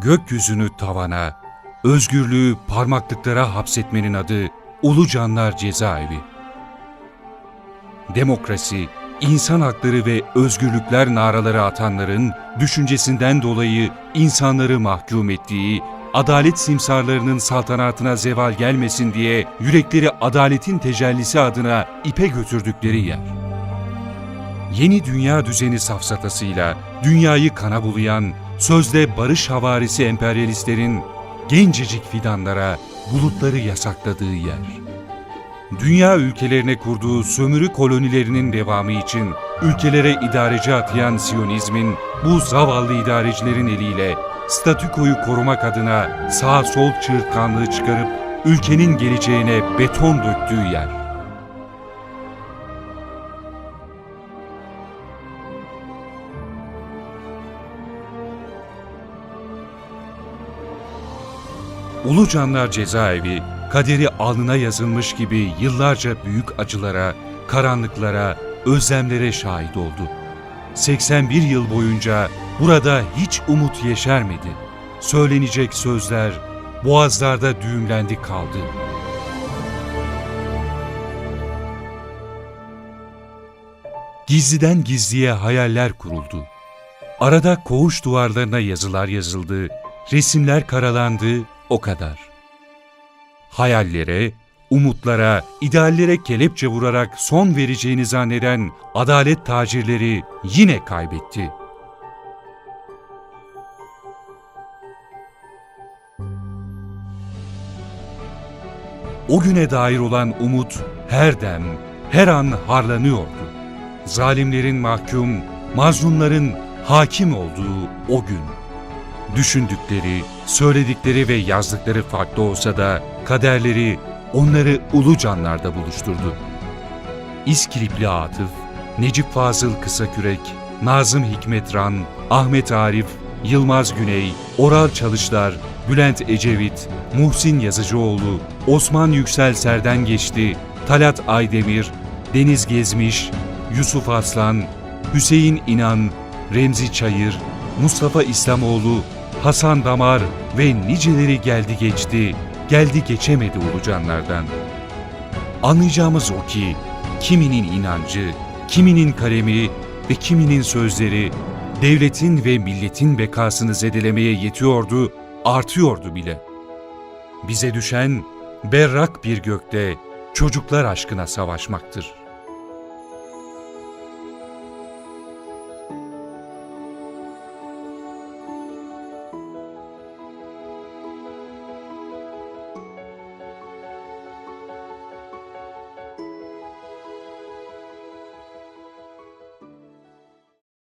gökyüzünü tavana, özgürlüğü parmaklıklara hapsetmenin adı Ulu Canlar Cezaevi. Demokrasi, insan hakları ve özgürlükler naraları atanların düşüncesinden dolayı insanları mahkum ettiği, adalet simsarlarının saltanatına zeval gelmesin diye yürekleri adaletin tecellisi adına ipe götürdükleri yer. Yeni dünya düzeni safsatasıyla dünyayı kana bulayan, sözde barış havarisi emperyalistlerin gencecik fidanlara bulutları yasakladığı yer. Dünya ülkelerine kurduğu sömürü kolonilerinin devamı için ülkelere idareci atayan Siyonizmin bu zavallı idarecilerin eliyle statükoyu korumak adına sağ sol çığırtkanlığı çıkarıp ülkenin geleceğine beton döktüğü yer. Ulucanlar Cezaevi, kaderi alnına yazılmış gibi yıllarca büyük acılara, karanlıklara, özlemlere şahit oldu. 81 yıl boyunca burada hiç umut yeşermedi. Söylenecek sözler boğazlarda düğümlendi kaldı. Gizliden gizliye hayaller kuruldu. Arada koğuş duvarlarına yazılar yazıldı, resimler karalandı, o kadar. Hayallere, umutlara, ideallere kelepçe vurarak son vereceğini zanneden adalet tacirleri yine kaybetti. O güne dair olan umut her dem, her an harlanıyordu. Zalimlerin mahkum, mazlumların hakim olduğu o gün. Düşündükleri, söyledikleri ve yazdıkları farklı olsa da kaderleri onları ulu canlarda buluşturdu. İskilipli Atıf, Necip Fazıl Kısakürek, Nazım Hikmetran, Ahmet Arif, Yılmaz Güney, Oral Çalışlar, Bülent Ecevit, Muhsin Yazıcıoğlu, Osman Yüksel Serden Geçti, Talat Aydemir, Deniz Gezmiş, Yusuf Aslan, Hüseyin İnan, Remzi Çayır, Mustafa İslamoğlu, Hasan Damar ve niceleri geldi geçti, geldi geçemedi ulucanlardan. Anlayacağımız o ki kiminin inancı, kiminin kalemi ve kiminin sözleri devletin ve milletin bekasını zedelemeye yetiyordu, artıyordu bile. Bize düşen berrak bir gökte çocuklar aşkına savaşmaktır.